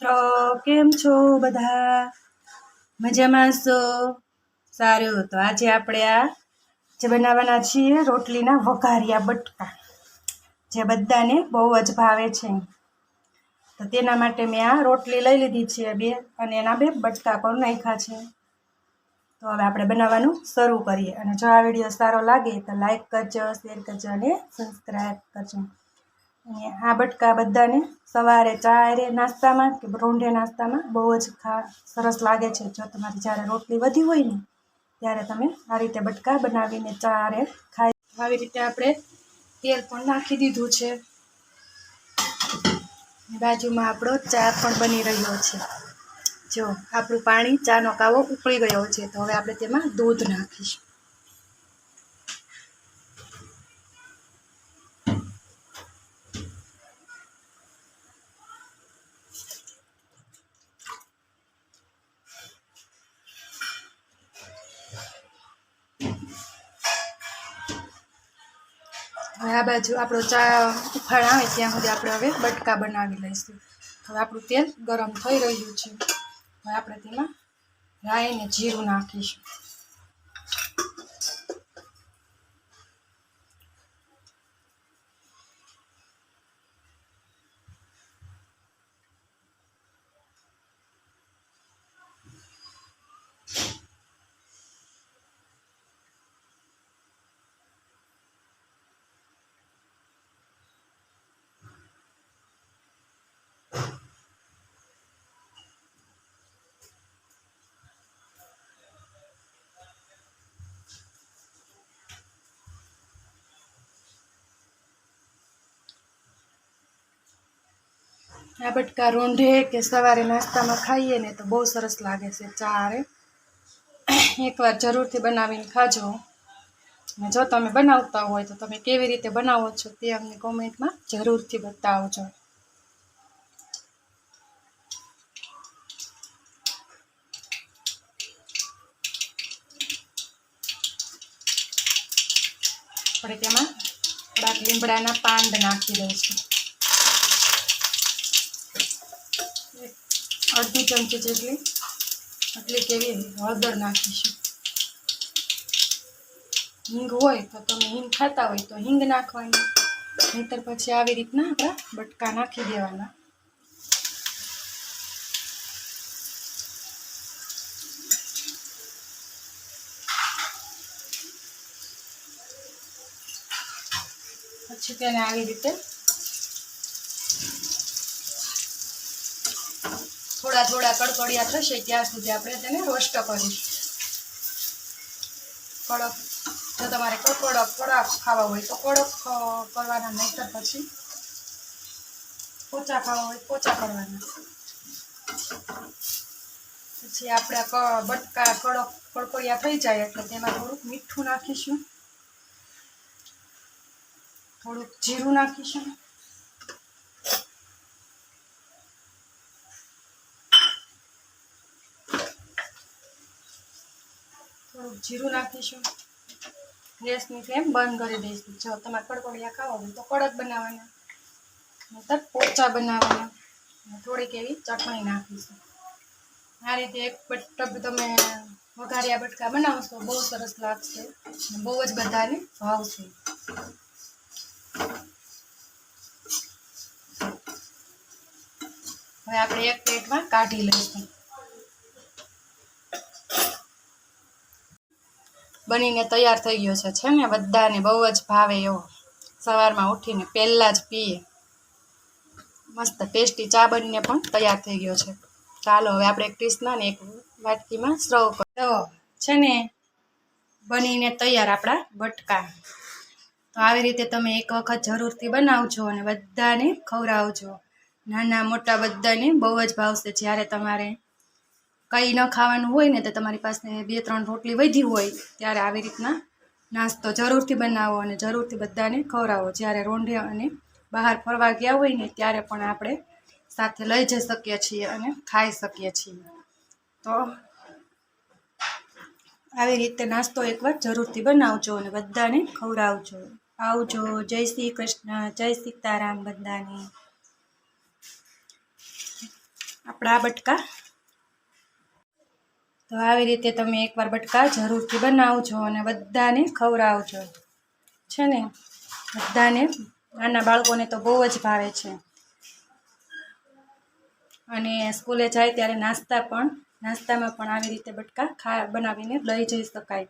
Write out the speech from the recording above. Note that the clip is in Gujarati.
મિત્રો, કેમ છો બધા? મજામાં છો? સારું, તો આજે આપણે આ જે બનાવવાના છીએ, રોટલીના વઘારિયા બટકા. જે બધાને બહુ જ ભાવે છે. તો તેના માટે મેં આ રોટલી લઈ લીધી છે બે, અને એના બે બટકા પણ નાખ્યા છે. તો હવે આપણે બનાવવાનું શરૂ કરીએ. અને જો આ વીડિયો સારો લાગે તો લાઈક કરજો, શેર કરજો અને સબસ્ક્રાઈબ કરજો. આ બટકા બધાને સવારે ચારે નાસ્તામાં કે રોંઢે નાસ્તામાં બહુ જ ખા, સરસ લાગે છે. જો તમારી જ્યારે રોટલી વધી હોય ને, ત્યારે તમે આ રીતે બટકા બનાવીને ચારે ખાઈ આવી રીતે આપણે તેલ પણ નાખી દીધું છે. બાજુમાં આપણો ચા પણ બની રહ્યો છે. જો આપણું પાણી ચાનો કાવો ઉકળી ગયો છે, તો હવે આપણે તેમાં દૂધ નાખીશું. હવે આ બાજુ આપણો ચા ઉફાળ આવે ત્યાં સુધી આપણે હવે બટકા બનાવી લઈશું. હવે આપણું તેલ ગરમ થઈ રહ્યું છે. હવે આપણે તેમાં રાઈ ને જીરું નાખીશું. આ બટકા રોંઢે કે સવારે નાસ્તામાં ખાઈએ ને તો બહુ સરસ લાગે છે ચા હારે એકવાર જરૂરથી બનાવીને ખાજો. અને જો તમે બનાવતા હોય તો તમે કેવી રીતે બનાવો છો તે અમને કોમેન્ટમાં જરૂરથી બતાવજો. આપણે તેમાં થોડાક લીમડાના પાંદ નાખી દઈશું. અડધી ચમચી જેટલી. આટલી કેવી હળદર નાખીશું. હિંગ હોય તો તમે હિંગ ખાતા હોય તો હિંગ નાખવાની. નહીતર પછી આવી રીતના આપણા બટકા નાખી દેવાના. પછી તેને આવી રીતે થોડા થોડા કડકડિયા થશે ત્યાં સુધી આપણે તેને રોસ્ટ કરીશું. કડક, જો તમારે કડક કડક ખાવા હોય તો કડક કરવાના કરવાના, નહીતર પછી પોચા ખાવા હોય પોચા કરવાના. પછી આપણે બટકા કડક, કડકડિયા થઈ જાય એટલે તેમાં થોડુંક મીઠું નાખીશું. થોડુંક જીરું નાખીશું. થોડુંક જીરું નાખીશું. ગેસની ફ્લેમ બંધ કરી દઈશું. જો તમારે કડકડિયા ખાવા હોય તો કડક બનાવવાના. નહીતર પોચા બનાવવાના. થોડીક એવી ચટણી નાખીશું. આ રીતે એક બટક તમે વઘારિયા બટકા બનાવશો બહુ સરસ લાગશે બહુ જ બધાને ભાવશે હવે આપણે એક પ્લેટમાં કાઢી લઈશું. બનીને તૈયાર થઈ ગયો છે છે ને બધાને બહુ જ ભાવે એવો. સવારમાં ઉઠીને પહેલાં જ પીએ. મસ્ત ટેસ્ટી ચા બનીને પણ તૈયાર થઈ ગયો છે. ચાલો, હવે આપણે ક્રિષ્નાને એક વાટકીમાં સર્વ કરો છે ને બનીને તૈયાર આપણા બટકા. તો આવી રીતે તમે એક વખત જરૂરથી બનાવજો અને બધાને ખવડાવજો. નાના મોટા બધાને બહુ જ ભાવશે જ્યારે તમારે કંઈ ન ખાવાનું હોય ને તો તમારી પાસે બે ત્રણ રોટલી વધી હોય, ત્યારે આવી રીતના નાસ્તો જરૂરથી બનાવો અને જરૂરથી બધાને ખવડાવો. જ્યારે રોંઢે અને બહાર ફરવા ગયા હોય ને, ત્યારે પણ આપણે સાથે લઈ જઈ શકીએ છીએ અને ખાઈ શકીએ છીએ. તો આવી રીતે નાસ્તો એકવાર જરૂરથી બનાવજો અને બધાને ખવડાવજો. આવજો. જય શ્રી કૃષ્ણ. જય સીતારામ બધાને. આપણા બટકા તો આવી રીતે તમે એકવાર બટકા જરૂરથી બનાવજો અને બધાને ખવડાવજો. છે ને? બધાને? નાના બાળકોને તો બહુ જ ભાવે છે. અને સ્કૂલે જાય ત્યારે નાસ્તા પણ, નાસ્તામાં પણ આવી રીતે બટકા ખા, બનાવીને લઈ જઈ શકાય.